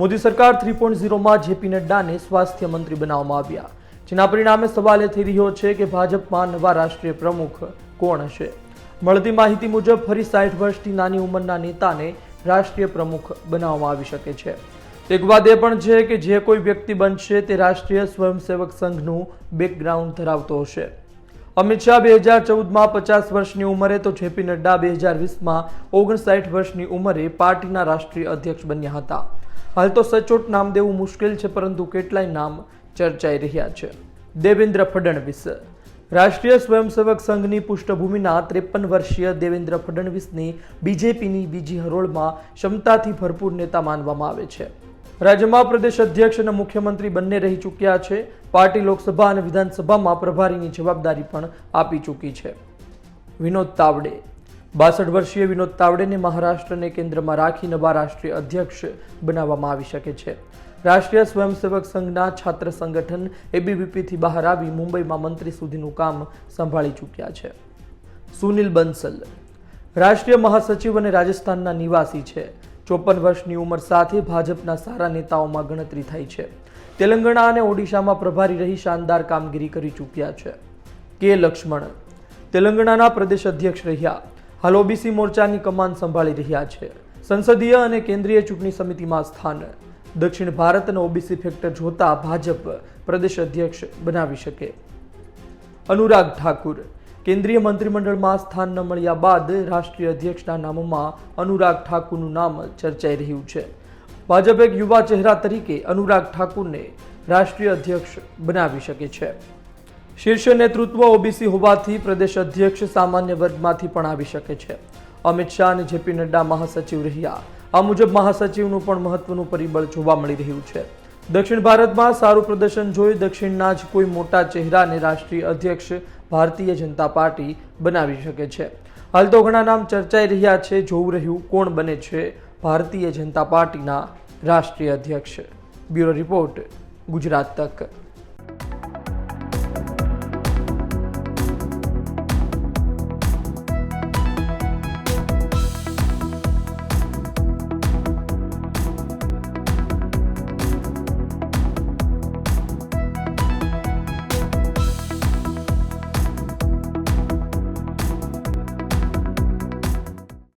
મોદી સરકાર three point ઝીરોમાં JP નડ્ડાને સ્વાસ્થ્ય મંત્રી બનાવવામાં આવ્યા. જેના પરિણામે સવાલ એ થઈ રહ્યો છે કે ભાજપમાં નવા રાષ્ટ્રીય પ્રમુખ કોણ હશે? મળતી માહિતી મુજબ ફરી સાઠ વર્ષથી નાની ઉંમરના નેતાને રાષ્ટ્રીય પ્રમુખ બનાવવામાં આવી શકે છે. એક વાત એ પણ છે કે જે કોઈ વ્યક્તિ બનશે તે રાષ્ટ્રીય સ્વયંસેવક સંઘનું બેકગ્રાઉન્ડ ધરાવતો હશે. અમિત શાહ બે હજાર ચૌદમાં પચાસ વર્ષની ઉંમરે તો જેપી નડ્ડા બે હજાર વીસમાં ઓગણસાઠ વર્ષની ઉંમરે પાર્ટીના રાષ્ટ્રીય અધ્યક્ષ બન્યા હતા. હાલ તો સચોટ નામ દેવું મુશ્કેલ છે, પરંતુ કેટલાય નામ ચર્ચાઈ રહ્યા છે. દેવેન્દ્ર ફડણવીસ. રાષ્ટ્રીય સ્વયંસેવક સંઘની પૃષ્ઠભૂમિના ત્રેપન વર્ષીય દેવેન્દ્ર ફડણવીસની બીજેપીની બીજી હરોળમાં ક્ષમતાથી ભરપૂર નેતા માનવામાં આવે છે. રાજ્યમાં પ્રદેશ અધ્યક્ષ અને મુખ્યમંત્રી બંને રહી ચૂક્યા છે. પાર્ટી લોકસભા અને વિધાનસભામાં પ્રભારીની જવાબદારી પણ આપી ચૂકી છે. વિનોદ તાવડે. બાસઠ વર્ષીય વિનોદ તાવડેને મહારાષ્ટ્રને કેન્દ્રમાં રાખી નવા રાષ્ટ્રીય અધ્યક્ષ બનાવવામાં આવી શકે છે. રાષ્ટ્રીય સ્વયંસેવક સંઘના છાત્ર સંગઠન એબીવીપીથી બહાર આવી મુંબઈમાં મંત્રી સુધીનું કામ સંભાળી ચૂક્યા છે. સુનિલ બંસલ. રાષ્ટ્રીય મહાસચિવ અને રાજસ્થાનના નિવાસી છે. ચોપન વર્ષની ઉંમર સાથે ભાજપના સારા નેતાઓમાં ગણતરી થાય છે. તેલંગાણા અને ઓડિશામાં પ્રભારી રહી શાનદાર કામગીરી કરી ચૂક્યા છે. કે લક્ષ્મણ? તેલંગાણાના પ્રદેશ અધ્યક્ષ રહ્યા. હાલ ઓબીસી મોરચાની કમાન સંભાળી રહ્યા છે. સંસદીય અને કેન્દ્રીય ચૂંટણી સમિતિમાં સ્થાન. દક્ષિણ ભારત અને ઓબીસી ફેક્ટર જોતા ભાજપ પ્રદેશ અધ્યક્ષ બનાવી શકે. અનુરાગ ઠાકુર કેન્દ્રીય મંત્રીમંડળમાં સ્થાન ન મળ્યા બાદ રાષ્ટ્રીય અધ્યક્ષના નામમાં અનુરાગ ઠાકુરનું નામ ચર્ચાઈ રહ્યું છે. ભાજપ એક યુવા ચહેરા તરીકે અનુરાગ ઠાકુરને રાષ્ટ્રીય અધ્યક્ષ બનાવી શકે છે. શીર્ષ નેતૃત્વ ઓબીસી હોવાથી પ્રદેશ અધ્યક્ષ સામાન્ય વર્ગમાંથી પણ આવી શકે છે. અમિત શાહ અને જેપી નડ્ડા મહાસચિવ રહ્યા. આ મુજબ મહાસચિવનું પણ મહત્વનું પરિબળ જોવા મળી રહ્યું છે. દક્ષિણ ભારતમાં સારું પ્રદર્શન જોઈ દક્ષિણના જ કોઈ મોટા ચહેરાને રાષ્ટ્રીય અધ્યક્ષ ભારતીય જનતા પાર્ટી બનાવી શકે છે. હાલ તો ઘણા નામ ચર્ચાઈ રહ્યા છે, જોવું રહ્યું કોણ બને છે ભારતીય જનતા પાર્ટીના રાષ્ટ્રીય અધ્યક્ષ. બ્યુરો રિપોર્ટ ગુજરાત તક.